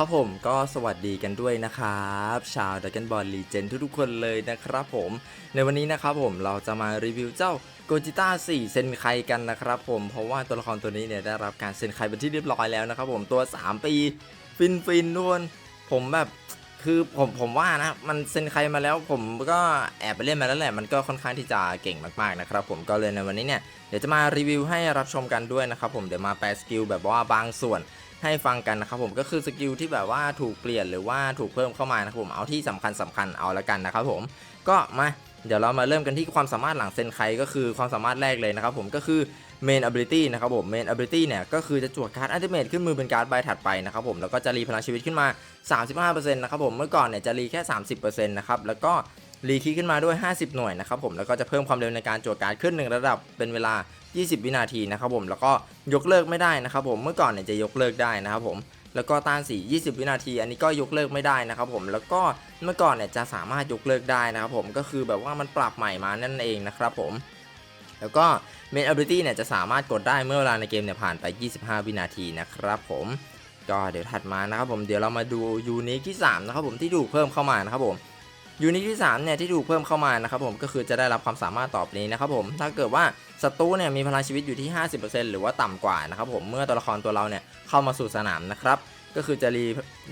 ครับผมก็สวัสดีกันด้วยนะครับ ชาวดักกันบอลลีเจนทุกๆคนเลยนะครับผมในวันนี้นะครับผมเราจะมารีวิวเจ้าโกจิต้า4เซนไคกันนะครับผมเพราะว่าตัวละครตัวนี้เนี่ยได้รับการเซ็นไคเป็นที่เรียบร้อยแล้วนะครับผมตัว 3 ปีฟินฟินๆทุกคนผมแบบคือผมผมว่านะมันเซ็นไคมาแล้วผมก็แอบไปเล่นมาแล้วแหละมันก็ค่อนข้างที่จะเก่งมากๆนะครับผมก็เลยในวันนี้เนี่ยเดี๋ยวจะมารีวิวให้รับชมกันด้วยนะครับผมเดี๋ยวมาแปลสกิลแบบว่าบางส่วน ให้ฟังกันนะครับผมก็คือสกิลที่แบบว่าถูกเปลี่ยนหรือว่าถูกเพิ่มเข้ามานะครับผมเอาที่สำคัญสำคัญเอาละกันนะครับผมก็มาเดี๋ยวเรามาเริ่มกันที่ความสามารถหลังเซนไคก็คือความสามารถแรกเลยนะครับผมก็คือ Main Ability นะครับผม Main Ability เนี่ยก็คือจะจวดการ์ดอัลติเมทขึ้นมือเป็นการ์ดใบถัดไปนะครับผมแล้วก็จะรีพลังชีวิตขึ้นมา 35%นะครับผมเมื่อก่อนเนี่ยจะรีแค่ 30%นะครับแล้วก็รีคีย์ขึ้นมาด้วย 50 หน่วยนะครับผมแล้วก็จะเพิ่มความเร็วในการจวดการ์ดขึ้นหนึ่งระดับเป็นเวลา 20 วินาทีนะครับผมแล้วก็ยกเลิกไม่ได้นะครับผมเมื่อก่อนเนี่ยจะยกเลิกได้นะครับผมแล้วก็ต้านสี 20 วินาที อันนี้ก็ยกเลิกไม่ได้นะครับผมแล้วก็เมื่อก่อนเนี่ยจะสามารถยกเลิกได้นะครับผมก็คือแบบว่ามันปรับใหม่มานั่นเองนะครับผมแล้วก็ Main Ability เนี่ยจะสามารถกดได้เมื่อเวลาในเกมเนี่ยผ่านไป 25 วินาทีนะครับผมก็เดี๋ยวถัดมานะครับผมเดี๋ยวเรามาดูยูนิคที่ 3 นะครับผมที่ถูกเพิ่มเข้ามานะครับผม ยูนิคที่ 3 เนี่ยที่ถูกเพิ่มเข้ามานะครับผมก็คือจะได้รับความสามารถต่อไปนี้นะครับผมถ้าเกิดว่าศัตรูเนี่ยมีพลังชีวิตอยู่ที่ 50%หรือว่าต่ำกว่านะครับผมเมื่อตัวละครตัวเราเนี่ยเข้ามาสู่สนามนะครับก็คือจะรี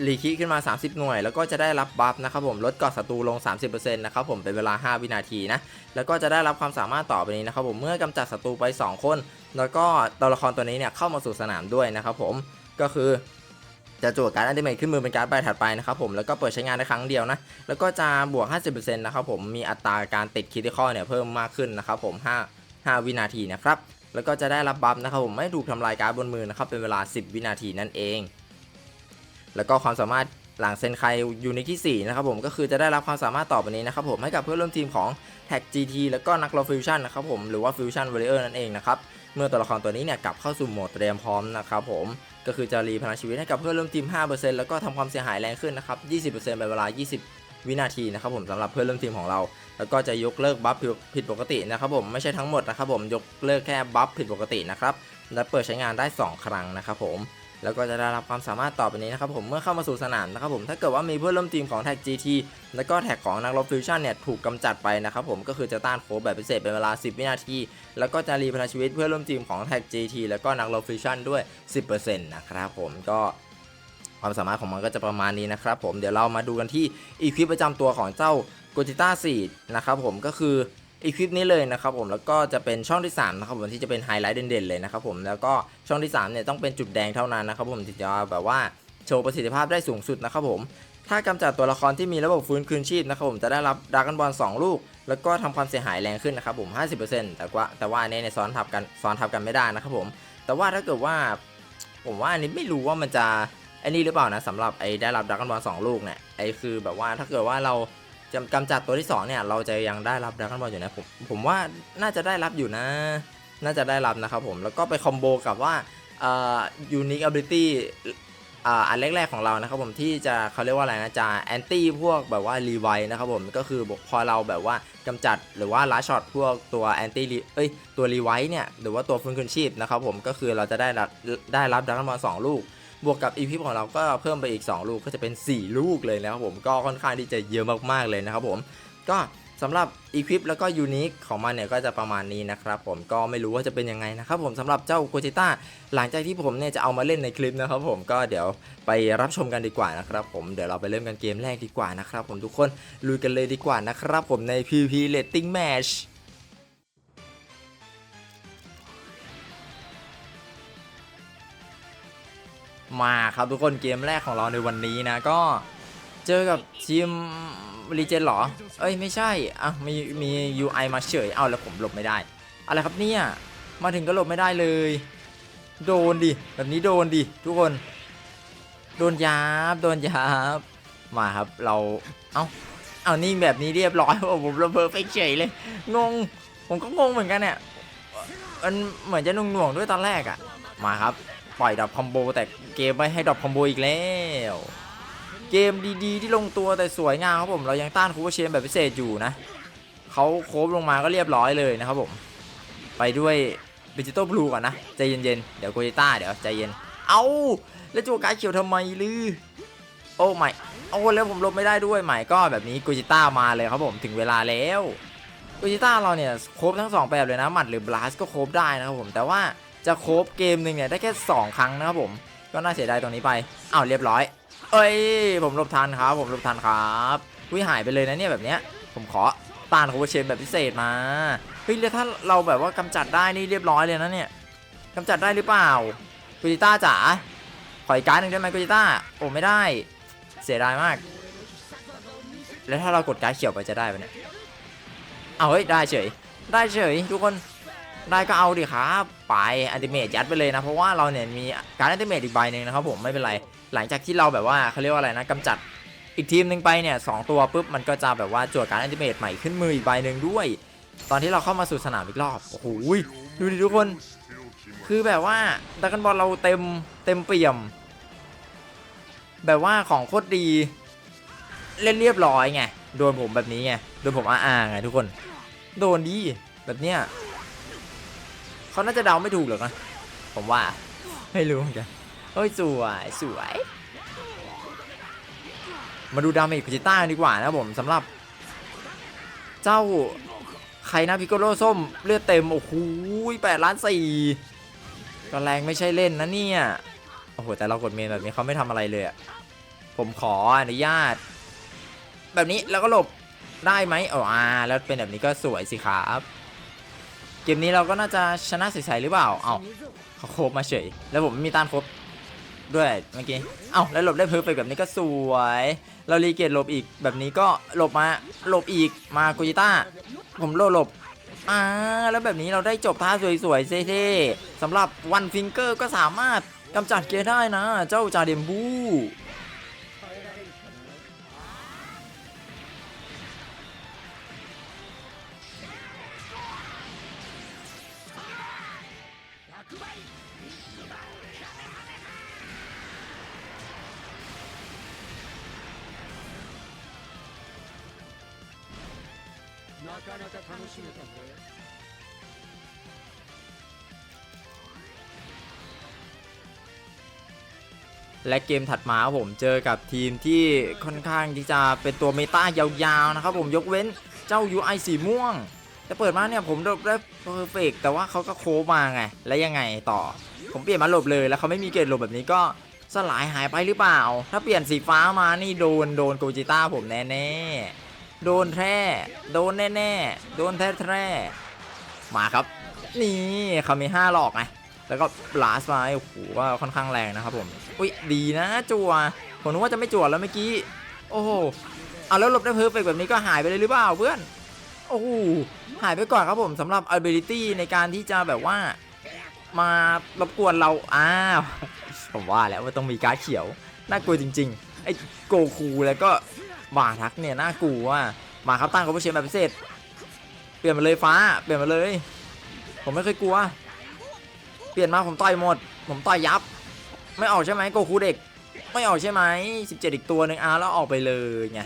รีคิขึ้นมา 30 หน่วย แล้วก็จะได้รับบัฟนะครับผมลดกอดศัตรูลง 30%นะครับผมเป็นเวลา 5 วินาทีนะแล้วก็จะได้รับความสามารถต่อไปนี้นะครับผมเมื่อกำจัดศัตรูไป 2 คน แล้วก็ตัวละครตัวนี้เนี่ยเข้ามาสู่สนามด้วยนะครับผมก็คือ จะจวดการ์ดอันติเมทขึ้นมือเป็นการ์ดใบถัดไปนะครับผมแล้วก็เปิดใช้งานได้ครั้งเดียวนะแล้วก็จะบวก 50%นะครับผมมีอัตราการติดคิติคอเนี่ยเพิ่มมากขึ้นนะครับผม5 5 วินาทีนะครับแล้วก็จะได้รับบัฟนะครับผมไม่ถูกทำลายการ์ดบนมือนะครับเป็นเวลา 10 วินาทีนั่นเอง แล้วก็ความสามารถหลังเซนไคยูนิคที่4นะครับผมก็คือจะได้รับความสามารถต่อไปนี้นะครับผมให้กับเพื่อนร่วมทีมของแท็ก GT แล้วก็นักรบฟิวชั่นนะครับผมหรือว่าฟิวชั่นวอริเออร์นั่นเองนะครับเมื่อตัวละครตัวนี้เนี่ยกลับเข้าสู่โหมดเตรียมพร้อมนะครับผม ก็คือจะรีพลังชีวิตให้กับเพื่อนร่วมทีม 5%แล้วก็ทำความเสียหายแรงขึ้นนะครับ 20%เป็นเวลา 20 วินาทีนะครับผมสำหรับเพื่อนร่วมทีมของเรา แล้วก็จะยกเลิกบัฟผิดปกตินะครับผมไม่ใช่ทั้งหมดนะครับผมยกเลิกแค่บัฟผิดปกตินะครับและเปิดใช้งานได้ 2 ครั้งนะครับผม แล้วก็จะได้รับความสามารถต่อไปนี้นะครับผมเมื่อเข้ามาสู่สนามนะครับผมถ้าเกิดว่ามีเพื่อนร่วมทีมของแท็ก GT แล้วก็แท็กของนักรบฟิวชั่นเนี่ยถูกกำจัดไปนะครับผมก็คือจะต้านโคแบบพิเศษเป็นเวลา 10 วินาที แล้วก็จะรีพลังชีวิตเพื่อนร่วมทีมของแท็ก GT แล้วก็นักรบฟิวชั่นด้วย 10%นะครับผมก็ความสามารถของมันก็จะประมาณนี้นะครับผมเดี๋ยวเรามาดูกันที่อีควิปประจำตัวของเจ้า g o j i t a 4นะครับผมก็คือ อีคลิปนี้เลยนะครับผมแล้วก็จะเป็นช่องที่3นะครับผมที่จะเป็นไฮไลท์เด่นๆเลยนะครับผมแล้วก็ช่องที่3เนี่ยต้องเป็นจุดแดงเท่านั้นนะครับผมถึงจะแบบว่าโชว์ประสิทธิภาพได้สูงสุดนะครับผมถ้ากำจัดตัวละครที่มีระบบฟื้นคืนชีพนะครับผมจะได้รับดาร์กันบอล2ลูก แล้วก็ทำความเสียหายแรงขึ้นนะครับผม 50%แต่ว่าแต่ว่าอันนี้เนี่ยซ้อนทับกันซ้อนทับกันไม่ได้นะครับผม แต่ว่าถ้าเกิดว่า ผมว่าอันนี้ไม่รู้ว่ามันจะอ้นี่หรือเปล่านะสำหรับไอ้ได้รับดาร์กันบอล2ลูกเนี่ยไอ้คือแบบว่าถ้าเกิดว่าเรา จะกำจัดตัวที่2เนี่ยเราจะยังได้รับดราก้อนบอลอยู่นะผมผมว่าน่าจะได้รับอยู่นะ น่าจะได้รับนะครับผมแล้วก็ไปคอมโบกับว่าเอ่อ unique ability อ่าอันแรกๆของเรานะครับผมที่จะเขาเรียกว่าอะไรนะจะแอนตี้พวกแบบว่ารีไวนะครับผมก็คือพอเราแบบว่ากำจัดหรือว่าล้าช็อตพวกตัวแอนตี้เอ้ยตัวรีไวเนี่ยหรือว่าตัวฟื้นคืนชีพนะครับผมก็คือเราจะได้รับได้รับดราก้อนบอลสองลูก บวกกับอีพิของเราก็เพิ่มไปอีก 2 ลูกก็จะเป็น 4 ลูกเลยนะครับผมก็ค่อนข้างที่จะเยอะมากๆเลยนะครับผมก็สำหรับอีควิปแล้วก็ยูนิคของมันเนี่ยก็จะประมาณนี้นะครับผมก็ไม่รู้ว่าจะเป็นยังไงนะครับผมสำหรับเจ้าโกจิต้าหลังจากที่ผมเนี่ยจะเอามาเล่นในคลิปนะครับผมก็เดี๋ยวไปรับชมกันดีกว่านะครับผมเดี๋ยวเราไปเริ่มกันเกมแรกดีกว่านะครับผมทุกคนลุยกันเลยดีกว่านะครับผมใน PVP Rating Match มาครับทุกคนเกมแรกของเราในวันนี้นะก็เจอกับทีมรีเจนหรอ เอ้ยไม่ใช่อะมีมี UI มาเฉย เอาแล้วผมหลบไม่ได้ อะไรครับเนี่ย มาถึงก็หลบไม่ได้เลย โดนดิ แบบนี้โดนดิ ทุกคน โดนยับ โดนยับ มาครับเรา เอาเอานี่แบบนี้เรียบร้อยโอ้ผมระเบิดไปเฉยเลย งง ผมก็งงเหมือนกันเนี่ย มันเหมือนจะหน่วงด้วยตอนแรกอะมาครับ ปล่อยดรอปคอมโบแต่เกมไม่ให้ดรอปคอมโบอีกแล้ว เกมดีๆ ที่ลงตัวแต่สวยงามครับผมเรายังต้านคูเปอร์เชนแบบพิเศษอยู่นะเขาโคบลงมาก็เรียบร้อยเลยนะครับผม ไปด้วยดิจิตอลบลูก่อนนะ ใจเย็นๆ เดี๋ยวโกจิต้าเดี๋ยวใจเย็น เอาแล้วจัวการเขียวทำไมลือโอ้ไม่โอ้แล้วผมลบไม่ได้ด้วยใหม่ก็แบบนี้โกจิต้ามาเลยครับผมถึงเวลาแล้วโกจิต้าเราเนี่ยโคบทั้งสองแบบเลยนะหมัดหรือบลัสก็โคบได้นะครับผมแต่ว่า จะโครบเกมหนึ่งเนี่ยได้แค่สองครั้งนะครับผม ก็น่าเสียดายตรงนี้ไปอ้าวเรียบร้อย เอ้ย ผมหลบทันครับ ผมหลบทันครับวิหายไปเลยนะเนี่ยแบบเนี้ย ผมขอตานโคเวเชนแบบพิเศษมา เฮ้ยแล้วถ้าเราแบบว่ากำจัดได้นี่เรียบร้อยเลยนะเนี่ยกำจัดได้หรือเปล่ากุจิต้าจ๋าขออีกการ์ดหนึ่งได้ไหมกุจิต้า โอ้ไม่ได้ เสียดายมาก แล้วถ้าเรากดการ์ดเขียวไปจะได้ปะเนี่ย เอาเฮ้ยได้เฉย ได้เฉยทุกคน ได้ก็เอาดิครับไปอันติเมตยัดไปเลยนะ เพราะว่าเราเนี่ยมีการอันติเมตอีกใบหนึ่งนะครับผมไม่เป็นไรหลังจากที่เราแบบว่าเขาเรียกว่าอะไรนะกำจัดอีกทีมหนึ่งไปเนี่ยสองตัวปุ๊บมันก็จะแบบว่าจวดการอันติเมตใหม่ขึ้นมืออีกใบหนึ่งด้วย ตอนที่เราเข้ามาสู่สนามอีกรอบโอ้โหดูดิทุกคน คือแบบว่าดักกันบอลเราเต็มเต็มเปี่ยม แบบว่าของโคตรดีเล่นเรียบร้อยไงโดนผมแบบนี้ไงโดนผมอ้าๆไงทุกคน โดนดีแบบเนี้ย เขาน่าจะเดาไม่ถูกหรอกนะ ผมว่า ไม่รู้เหมือนกันเฮ้ย สวยสวย มาดูดาเมจคุจิต้าดีกว่านะผมสำหรับ เจ้าใครนะพิกโกโลส้มเลือดเต็ม โอ้โหแปดล้านสี่ก็แรงไม่ใช่เล่นนะเนี่ย โอ้โห แต่เรากดเมนแบบนี้เขาไม่ทำอะไรเลยอะผมขออนุญาต แบบนี้แล้วก็หลบได้ไหมอ๋ออ่าแล้วเป็นแบบนี้ก็สวยสิครับ เกมนี้เราก็น่าจะชนะใสๆหรือเปล่า เอ้าเขาโคบมาเฉย แล้วผมมีต้านครบด้วยเมื่อกี้ เอ้าแล้วหลบได้เพอร์เฟกต์แบบนี้ก็สวย เรารีเกตหลบอีกแบบนี้ก็หลบมาหลบอีกมากุจิต้า ผมโลหลบอ่าแล้วแบบนี้เราได้จบท่าสวยๆเท่ๆสำหรับวันฟิงเกอร์ก็สามารถกำจัดเกได้นะ เจ้าจาเดมบู ชื่อและเกมถัดมาผมเจอกับทีมที่ค่อนข้างที่จะเป็นตัวเมตายาวๆนะครับผมยกเว้นเจ้า UI สีม่วงจะเปิดมาเนี่ยผมได้เพอร์เฟกแต่ว่าเขาก็โคมาไง และยังไงต่อ ผมเปลี่ยนมาหลบเลยแล้วเขาไม่มีเกณฑ์หลบแบบนี้ก็สลายหายไปหรือเปล่า ถ้าเปลี่ยนสีฟ้ามานี่โดนโดนโกจิต้าผมแน่ๆ โดนแท้โดนแน่ๆ โดนแท้แท้มาครับ นี่เขามีห้าหลอกไงแล้วก็บลาสมาโอ้โหว่าค่อนข้างแรงนะครับผม อุ้ยดีนะจัวผมนึกว่าจะไม่จัวแล้วเมื่อกี้ โอ้โหเอาแล้วหลบได้เพอร์เฟกแบบนี้ก็หายไปเลยหรือเปล่าเพื่อน โอ้โหหายไปก่อนครับผมสำหรับ ability ในการที่จะแบบว่า มารบกวนเรา อ้าวผมว่าแล้วว่าต้องมีการดเขียว น่ากลัวจริง ๆ ไอ้โกคูแล้วก็ บาทักเนี่ยน่ากลัวมาครับตั้งคอมเชนแบบพิเศษ เปลี่ยนมาเลยฟ้า เปลี่ยนมาเลย ผมไม่เคยกลัว เปลี่ยนมาผมต่อยหมด ผมต่อยยับ ไม่ออกใช่ไหมโกคูเด็ก ไม่ออกใช่ไหม17อีกตัวหนึ่งอาแล้วออกไปเลยไง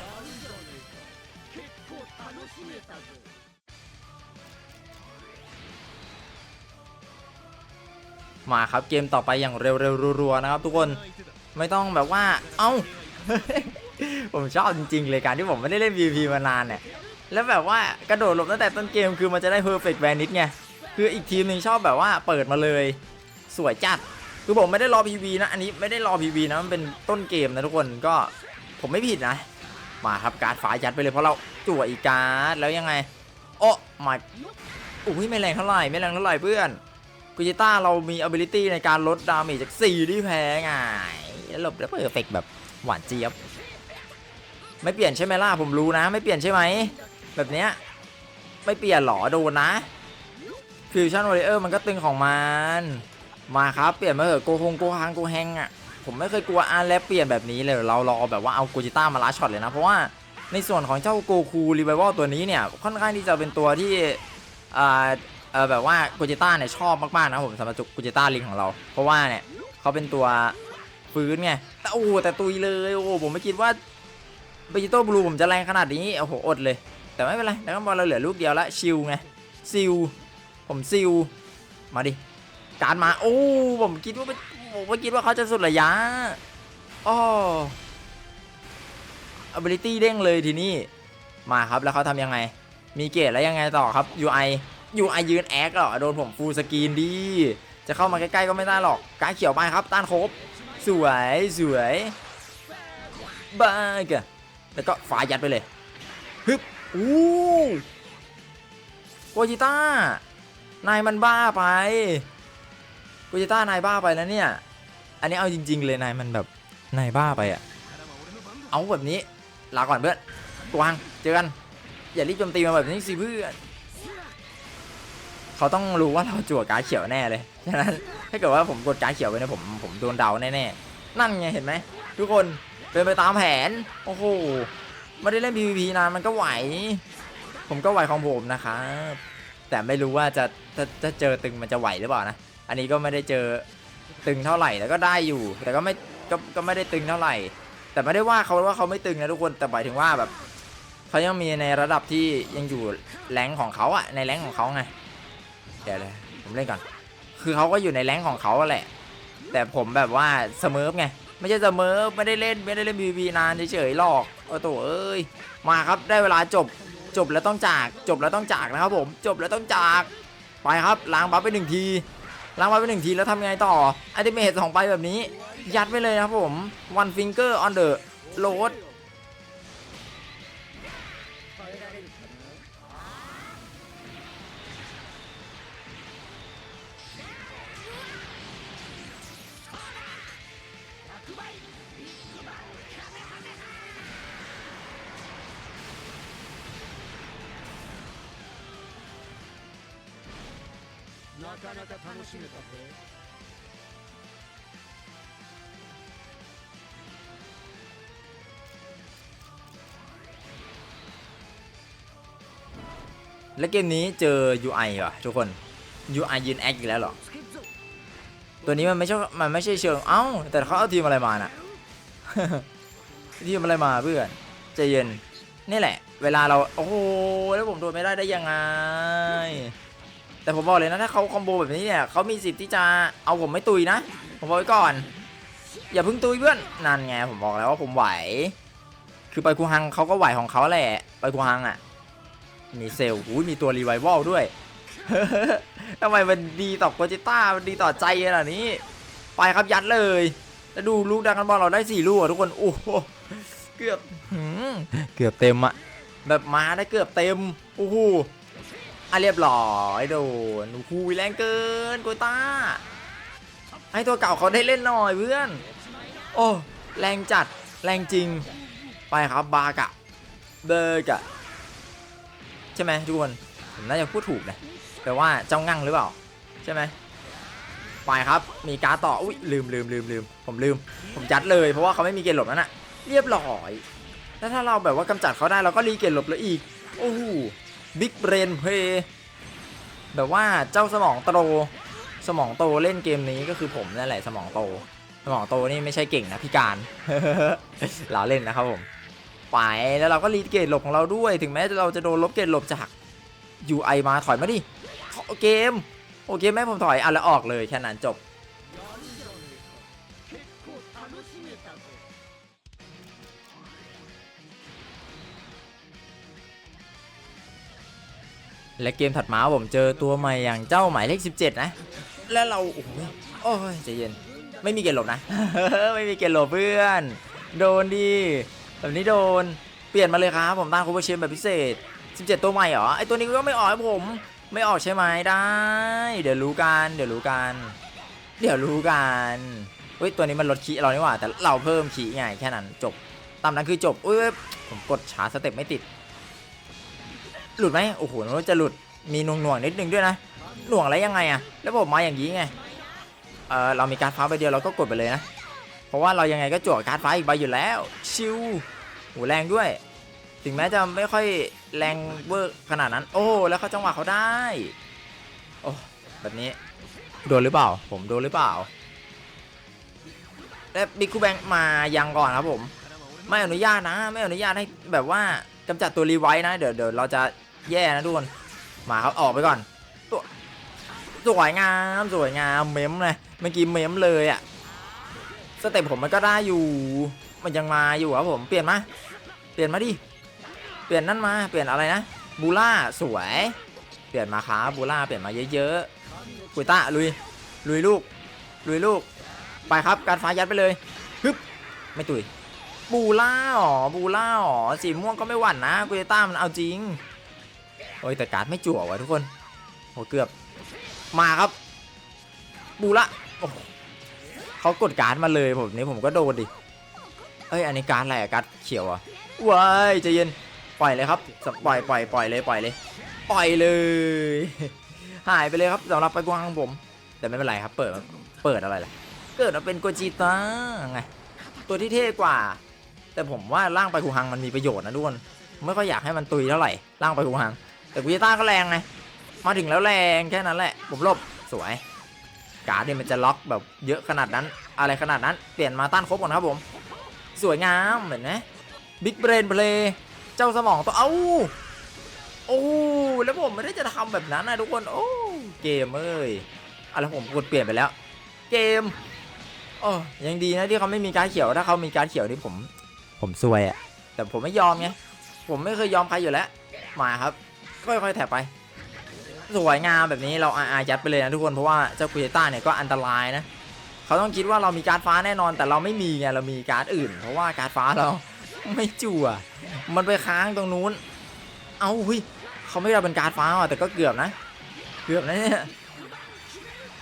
มาครับเกมต่อไปอย่างเร็วๆรัวๆนะครับทุกคนไม่ต้องแบบว่า เอ้า ผมชอบจริงๆเลยการที่ผมไม่ได้เล่น VP มานานเนี่ย แล้วแบบว่ากระโดดหลบตั้งแต่ต้นเกมคือมันจะได้ perfect vanish ไง คืออีกทีมหนึ่งชอบแบบว่าเปิดมาเลย สวยจัด คือผมไม่ได้รอ PV นะ อันนี้ไม่ได้รอ PV นะ มันเป็นต้นเกมนะทุกคนก็ผมไม่ผิดนะ มาครับการ์ดฝายัดไปเลยเพราะเราจั่วอีกการ์ดแล้วยังไง โอ้มาอุ้ยไม่แรงเท่าไหร่ไม่แรงเท่าไหร่เพื่อนกุจิต้าเรามี ability ในการลดดาเมจจาก4ที่แพ้ไงแล้วหลบแล้วเพอร์เฟกแบบหวานเจี๊ยบ ไม่เปลี่ยนใช่ไหมล่ะผมรู้นะ ไม่เปลี่ยนใช่ไหมแบบเนี้ยไม่เปลี่ยนหรอโดนนะฟิวชั่นวอริเออร์มันก็ตึงของมันมาครับเปลี่ยนมาเถอะโกฮงโกฮังโกแฮงอะผมไม่เคยกลัวอาร์แล้วเปลี่ยนแบบนี้เลยเรารอแบบว่าเอาโกจิต้ามาล้าช็อตเลยนะเพราะว่าในส่วนของเจ้าโกคูรีไว v ลตัวนี้เนี่ยค่อนข้างที่จะเป็นตัวที่อ่าเออแบบว่ากูจิต้าเนี่ยชอบมากๆนะผมสำหรับกูจิต้าลิงของเรา เพราะว่าเนี่ยเขาเป็นตัวฟื้นไงแต่โอ้แต่ตุยเลยโอ้ผมไม่คิดว่า เบจิโต้บลูผมจะแรงขนาดนี้โอ้โหอดเลย แต่ไม่เป็นไรแล้วก็บอลเราเหลือลูกเดียวละชิลไงซิลผมซิลมาดิการมาโอ้ผมคิดว่าผมไม่คิดว่าเขาจะสุดระยะโอ้ ability เด้งเลยทีนี้มาครับแล้วเขาทำยังไง มีเกตแล้วยังไงต่อครับ UI UI ยืนแอคเหรอโดนผมฟูลสกรีนดีจะเข้ามาใกล้ๆก็ไม่ได้หรอกกายเขียวไปครับ ต้านครบ สวยสวยบ้ากะ แล้วก็ฝายัดไปเลยฮึบอู้โกจิต้านายมันบ้าไปโกจิต้านายบ้าไปแล้วเนี่ย อันนี้เอาจริง ๆ เลยนายมันแบบนายบ้าไปอะเอาแบบนี้ลาก่อนเพื่อนกวางเจอกันอย่ารีบโจมตีมาแบบนี้สิเพื่อนเขาต้องรู้ว่าเราจั่วการเขียวแน่เลยฉะนั้นถ้าเกิดว่าผมกดการเขียวไปเนี่ยผมผมโดนเดาแน่ๆนั่นไงเห็นไหมทุกคน เป็นไปตามแผน โอ้โห ไม่ได้เล่น PVP นานมันก็ไหว ผมก็ไหวของผมนะครับ แต่ไม่รู้ว่าจะจะจะเจอตึงมันจะไหวหรือเปล่านะ อันนี้ก็ไม่ได้เจอตึงเท่าไหร่แต่ก็ได้อยู่ แต่ก็ไม่ก็ก็ไม่ได้ตึงเท่าไหร่ แต่ไม่ได้ว่าเขาว่าเขาไม่ตึงนะทุกคน แต่หมายถึงว่าแบบเขายังมีในระดับที่ยังอยู่แรงของเขาอะในแรงของเขาไง เดี๋ยวเลยผมเล่นก่อน คือเขาก็อยู่ในแรงของเขาแหละ แต่ผมแบบว่าเสมอไง ไม่ใช่เสมอไม่ได้เล่นไม่ได้เล่นบีบีนานเฉยๆหรอกโอ้โถเอ้ยมาครับได้เวลาจบจบแล้วต้องจากจบแล้วต้องจากนะครับผมจบแล้วต้องจากไปครับล้างบัฟไปหนึ่งทีล้างบัฟไปหนึ่งทีแล้วทำไงต่ออัลติเมทสองไปแบบนี้ ยัดไปเลยนะครับผม one finger on the road なかなか楽しめたぜ และเกมนี้เจอ UI ว่ะทุกคน UI ยืนแอคอีกแล้วเหรอ ตัวนี้มันไม่ใช่ มันไม่ใช่เชิง เอ้า แต่เขาเอาทีมอะไรมาน่ะ ทีมอะไรมาเพื่อนใจเย็น นี่แหละ เวลาเรา โอ้โห แล้วผมโดนไม่ได้ได้ยังไง แต่ผมบอกเลยนะถ้าเขาคอมโบแบบนี้เนี่ยเขามีสิทธิ์ที่จะเอาผมไม่ตุยนะ ผมบอกไว้ก่อน อย่าเพิ่งตุยเพื่อนนั่นไงผมบอกแล้วว่าผมไหว คือไปคูฮังเขาก็ไหวของเขาแหละไปคูฮังอะ มีเซลล์อุ้ยมีตัวรีไววัลด้วยทำไมมันดีต่อโกจิต้ามันดีต่อใจขนาดนี้ ไปครับยัดเลย แล้วดูลูกดังกันบอลเราได้สี่ลูกอะทุกคนโอ้โหเกือบเกือบเต็มอะแบบมาได้เกือบเต็มโอ้โห อะเรียบร้อยโดนโอ้โหแรงเกินโกจิต้า ให้ตัวเก่าเขาได้เล่นหน่อยเพื่อน โอ้ แรงจัด แรงจริง ไปครับบากะ เบอร์กะ ใช่ไหมทุกคน ผมน่าจะพูดถูกนะแปลว่าเจ้างั่งหรือเปล่า ใช่ไหมไปครับ มีการ์ต่อ อุ้ยลืมลืมลืมลืม ผมลืม ผมจัดเลย เพราะว่าเขาไม่มีเกณฑ์หลบนั่นนะเรียบร้อย แล้วถ้าเราแบบว่ากำจัดเขาได้เราก็รีเกณฑ์หลบเลยอีก โอ้โห บิ๊กเบรนเพย์แบบว่าเจ้าสมองโต สมองโตเล่นเกมนี้ก็คือผมนั่นแหละสมองโต สมองโตนี่ไม่ใช่เก่งนะพิการเราเล่นนะครับผมไปแล้วเราก็รีเกตหลบของเราด้วย ถึงแม้เราจะโดนลบเกตหลบจาก UI มาถอยมาดิขอเกม โอเคแม่ผมถอยอะแล้วออกเลยแค่นั้นจบ และเกมถัดมาผมเจอตัวใหม่อย่างเจ้าหมายเลข 17 นะ แล้วเราโอ้โหโอ้ยใจเย็นไม่มีเกณฑ์หลบนะ ไม่มีเกณฑ์หลบเพื่อน โดนดีแบบนี้โดนเปลี่ยนมาเลยครับผมตั้งคูเปอร์เชนแบบพิเศษ 17 ตัวใหม่เหรอไอตัวนี้ก็ไม่ออกให้ผมไม่ออกใช่ไหมได้ เดี๋ยวรู้กัน เดี๋ยวรู้กันเดี๋ยวรู้กันเฮ้ยตัวนี้มันลดขีเรานี่หว่า แต่เราเพิ่มขีไงแค่นั้นจบตามนั้นคือจบอุ้ยผมกดช้าสเต็ปไม่ติด หลุดไหมโอ้โหนึกว่าจะหลุดมีหน่วงหน่วงนิดนึงด้วยนะหน่วงอะไรยังไงอะแล้วผมมาอย่างนี้ไงเออเรามีการฟ้าใบเดียวเราก็กดไปเลยนะเพราะว่าเรายังไงก็จั่วการดฟ้าอีกใบอยู่แล้ว ชิวโหแรงด้วย ถึงแม้จะไม่ค่อยแรงเวอร์ขนาดนั้น โอ้แล้วเขาจังหวะเขาได้โอ้แบบนี้โดนหรือเปล่า ผมโดนหรือเปล่าและบิ๊กคูแบงมายังก่อนครับผม ไม่อนุญาตนะ ไม่อนุญาตให้แบบว่ากำจัดตัวรีไวท์นะ เดี๋ยวเดี๋ยวเราจะ แย่นะทุกคนมาครับออกไปก่อนตัวสวยงามสวยงามเมมเลยเมื่อกี้เมมเลยอะสเต็ปผมมันก็ได้อยู่ มันยังมาอยู่ครับผมเปลี่ยนมาลี่ยนมาดิเปลี่ยนนั่นมาเปลี่ยนอะไรนะบูล่าสวยเปลี่ยนมาครับบูล่าเปลี่ยนมาเยอะๆกุยต้าลุยลุยลูกลุยลูกไปครับการฟ้ายัดไปเลยฮึบไม่ตุยบูล่าหรอบูล่าหรอสีม่วงก็ไม่หวั่นนะกุยต้ามันเอาจริง โอ้ยแต่การ์ดไม่จั่วว่ะทุกคนโหเกือบมาครับบูล่าโอ้เขากดการ์ดมาเลยผมนี่ผมก็โดนดิเอ้ยอันนี้การ์ดอะไรอะการ์ดเขียวอะว้ายใจเย็นปล่อยเลยครับสปล่อยปล่อยปล่อยเลยปล่อยเลยปล่อยเลย หายไปเลยครับสำหรับไปกวางผม แต่ไม่เป็นไรครับ เปิดเปิดอะไรล่ะเกิดมาเป็นโกจิตาไงตัวที่เท่กว่า แต่ผมว่าร่างไปคูฮังมันมีประโยชน์นะทุกคนไม่ค่อยอยากให้มันตุยเท่าไหร่ร่างไปคูฮัง แต่โกจิต้าก็แรงไง มาถึงแล้วแรงแค่นั้นแหละ ผมหลบสวย การ์ดเนี่ยมันจะล็อกแบบเยอะขนาดนั้น อะไรขนาดนั้น เปลี่ยนมาต้านครบก่อนครับผม สวยงามเหมือนนะบิ๊กเบรนเพลย์เจ้าสมองตัวเอ้าโอ้แล้วผมไม่ได้จะทำแบบนั้นนะทุกคนโอ้เกมเอ้ยอะไรผมกดเปลี่ยนไปแล้ว เกมโอ้ยังดีนะที่เขาไม่มีการดเขียวถ้าเขามีการดเขียวนี่ผม ผมซวยอะแต่ผมไม่ยอมไงผมไม่เคยยอมใครอยู่แล้วมาครับ ค่อยๆแถบไป สวยงามแบบนี้เราอาอายัดไปเลยนะทุกคนเพราะว่าเจ้าคุยต้าเนี่ยก็อันตรายนะเขาต้องคิดว่าเรามีการ์ดฟ้าแน่นอน แต่เราไม่มีไงเรามีการ์ดอื่น เพราะว่าการ์ดฟ้าเราไม่จั่วมันไปค้างตรงนู้น เอาหุยเขาไม่ได้เป็นการ์ดฟ้าว่ะแต่ก็เกือบนะ เกือบนะเนี่ย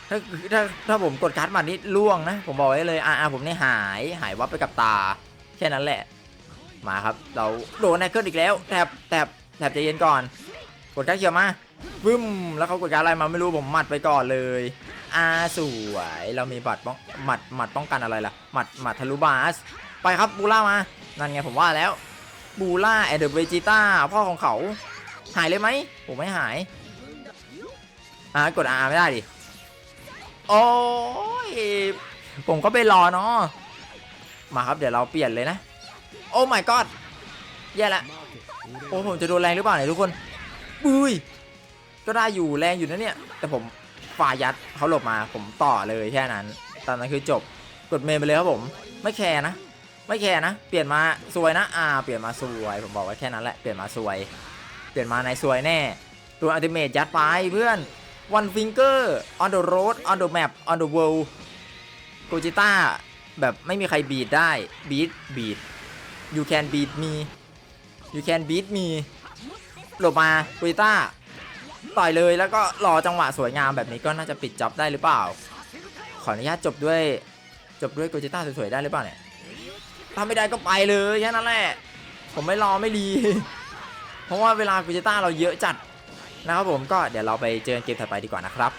ถ้าถ้าถ้าผมกดการ์ดมานี่ล่วงนะ ผมบอกไว้เลยอ่าอ่าผมนี่หายหายวับไปกับตา แค่นั้นแหละ มาครับ เราโดนแนคเกิลอีกแล้วแถบแถบแถบใจเย็นก่อน กดการ์ดเขียวมาวึ้ม แล้วเขากดการอะไรมาไม่รู้ผมหมัดไปก่อนเลยอาสวยเรามีบัตรป้องหมัดหมัดป้องกันอะไรล่ะหมัดหมัดทะลุบาส ไปครับบูล่ามา นั่นไงผมว่าแล้วบูล่าแอดเดอร์เวจิต้าพ่อของเขา หายเลยไหมผมไม่หายอ่ากดอาไม่ได้ดิ โอ้ย ผมก็ไปรอเนาะมาครับเดี๋ยวเราเปลี่ยนเลยนะ โอ้ my god แย่ละ โอ้ผมจะโดนแรงหรือเปล่าเนี่ยทุกคน บุ้ยก็ได้อยู่แรงอยู่นะเนี่ย แต่ผมฝ่ายัดเขาหลบมาผมต่อเลยแค่นั้น ตอนนั้นคือจบกดเมนไปเลยครับผม ไม่แคร์นะ ไม่แคร์นะ เปลี่ยนมาซวยนะ อ่า เปลี่ยนมาซวย ผมบอกไว้แค่นั้นแหละ เปลี่ยนมาซวย เปลี่ยนมาในซวยแน่ ตัวอัลติเมทยัดไปเพื่อน one finger on the road on the map on the world โกจิต้าแบบไม่มีใครบีดได้บีดบีด you can beat me you can beat me หลบมากุยต้าต่อยเลยแล้วก็รอจังหวะสวยงามแบบนี้ก็น่าจะปิดจ็อบได้หรือเปล่า ขออนุญาตจบด้วยจบด้วยกูจิต้าสวยๆได้หรือเปล่าเนี่ยถ้าไม่ได้ก็ไปเลยแค่นั้นแหละผมไม่รอไม่ดี เพราะว่าเวลากูจิต้าเราเยอะจัดนะครับผมก็เดี๋ยวเราไปเจอกันเกมถัดไปดีกว่านะครับ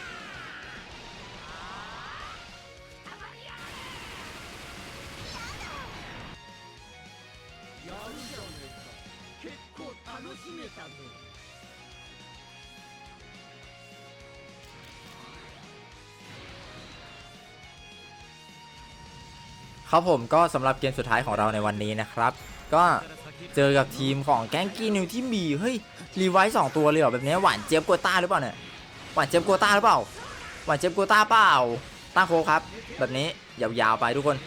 ครับผมก็สำหรับเกมสุดท้ายของเราในวันนี้นะครับ ก็เจอกับทีมของแก๊งกีนิวที่มีเฮ้ยรีไวซ์สองตัวเลยเหรอแบบนี้หวานเจี๊ยบโกต้าหรือเปล่าเนี่ยหวานเจี๊ยบโกต้าหรือเปล่าหวานเจี๊ยบโกต้าเปล่าตั้งโคครับ แบบนี้ยาวๆไปทุกคน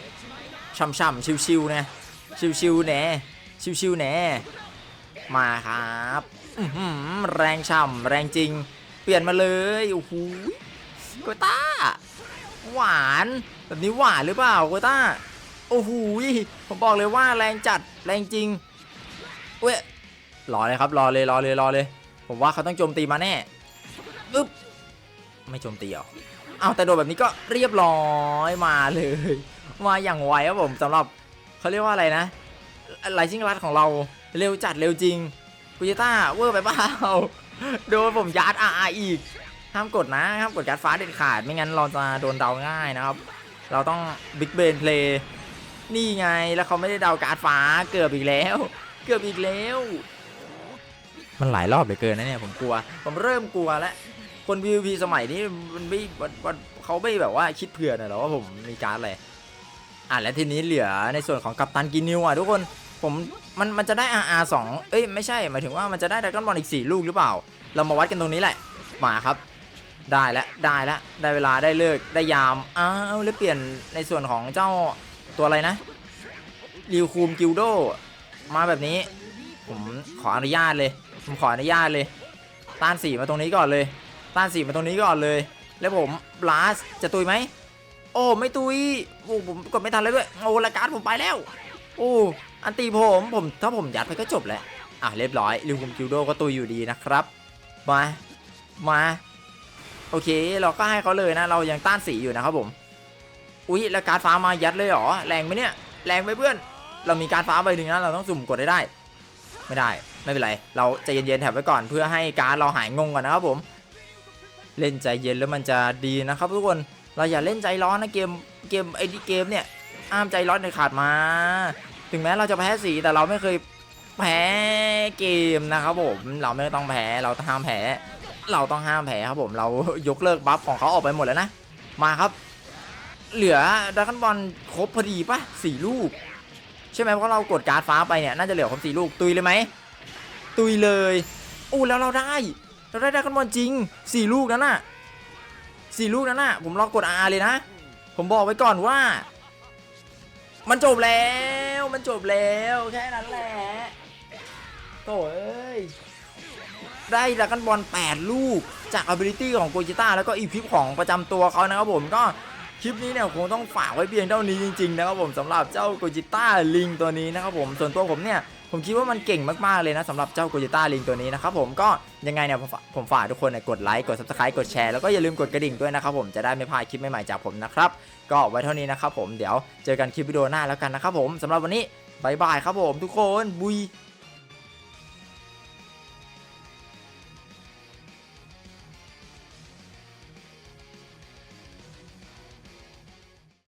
ช่ำๆชิวๆเนี่ยชิวๆแหน่ชิวๆแหน่มาครับแรงช่ำแรงจริง เปลี่ยนมาเลยโอ้โหโกต้า หวาน แบบนี้หวานหรือเปล่าโกต้า โอ้โหผมบอกเลยว่าแรงจัดแรงจริงเว้ยรอเลยครับรอเลยรอเลยรอเลย ผมว่าเขาต้องโจมตีมาแน่อึ๊บไม่โจมตีหรอเอาแต่โดนแบบนี้ก็เรียบร้อยมาเลยมาอย่างไวครับผมสำหรับเขาเรียกว่าอะไรนะไลซิ่งรัดของเราเร็วจัดเร็วจริงกุจิต้าเวอร์ไปเปล่าโดนผมยัดอาอีกห้ามกดนะห้ามกดการ์ดฟ้าเด็ดขาดไม่งั้นเราจะโดนเดาง่ายนะครับ เราต้องบิ๊กเบนเพลย์ นี่ไงแล้วเขาไม่ได้เดาการ์ดฟ้าเกือบอีกแล้ว เกือบอีกแล้ว มันหลายรอบเหลือเกินนะเนี่ยผมกลัว ผมเริ่มกลัวแล้วคน PVP สมัยนี้มันไม่มันเขาไม่แบบว่าคิดเผื่อน่อยเหรอว่าผมมีการ์ดอะไรอะและทีนี้เหลือในส่วนของกัปตันกินนิวอะทุกคนผมมันมันจะได้ RR 2เอ้ยไม่ใช่หมายถึงว่ามันจะได้ดากอนบอลอีก 4 ลูกหรือเปล่า เรามาวัดกันตรงนี้แหละมาครับ ได้แล้วได้แล้วได้เวลาได้เลิกได้ยามอ้าวแล้วเปลี่ยนในส่วนของเจ้า ตัวอะไรนะริวคูมกิลโดมาแบบนี้ ผมขออนุญาตเลย ผมขออนุญาตเลย ต้านสีมาตรงนี้ก่อนเลย ต้านสีมาตรงนี้ก่อนเลย แล้วผมบลัสจะตุยไหม โอ้ไม่ตุยโอ้ผมกดไม่ทันเลยด้วยโอ้รายการผมไปแล้ว โอ้อันตีผมผมถ้าผมยัดไปก็จบแหล้วอะเรียบร้อยลิวคุมกิลโดก็ตุยอยู่ดีนะครับมามาโอเค เราก็ให้เขาเลยนะ เรายังต้านสีอยู่นะครับผม อุ๊ยแล้วการฟ้ามายัดเลยเหรอแรงไหมเนี่ยแรงไหมเพื่อน เรามีการฟ้าใบหนึ่งนะเราต้องสุ่มกดให้ได้ ไม่ได้ไม่เป็นไร เราใจเย็นๆแถบไว้ก่อนเพื่อให้การเราหายงงก่อนนะครับผม เล่นใจเย็นแล้วมันจะดีนะครับ ทุกคนเราอย่าเล่นใจร้อนนะเกมเกมไอ้ที่เกมเนี่ยห้ามใจร้อนในขาดมา ถึงแม้เราจะแพ้สีแต่เราไม่เคยแพ้เกมนะครับผมเราไม่ต้องแพ้เราต้องห้ามแพ้เราต้องห้ามแพ้ครับผมเรายกเลิกบัฟของเขาออกไปหมดแล้วนะมาครับ เหลือดรากันบอลครบพอดีปะสี่ลูก ใช่ไหมเพราะเรากดการ์ดฟ้าไปเนี่ยน่าจะเหลือครบสี่ลูกตุยเลยไหมตุยเลยอู้แล้วเราได้ เราได้ดรากันบอลจริงสี่ลูกนั้นน่ะสี่ลูกนั้นน่ะ ผมลองกด R เลยนะ ผมบอกไว้ก่อนว่า มันจบแล้วมันจบแล้วแค่นั้นแหละโถ่เอ้ยได้ดรากันบอล8ลูกจาก ability ของโกจิต้าแล้วก็อีพิปของประจำตัวเขานะครับผมก็ คลิปนี้เนี่ยคงต้องฝากไว้เพียงเท่านี้จริงๆนะครับผมสำหรับเจ้าโกจิต้าลิงตัวนี้นะครับผมส่วนตัวผมเนี่ยผมคิดว่ามันเก่งมากๆเลยนะสำหรับเจ้าโกจิต้าลิงตัวนี้นะครับผมก็ยังไงเนี่ยผมฝากผมฝากทุกคนเนี่ยกดไลค์กด subscribe กดแชร์แล้วก็อย่าลืมกดกระดิ่งด้วยนะครับผมจะได้ไม่พลาดคลิปใหม่ๆจากผมนะครับก็ไว้เท่านี้นะครับผมเดี๋ยวเจอกันคลิปวิดีโอหน้าแล้วกันนะครับผมสำหรับวันนี้บายบายครับผมทุกคนบุย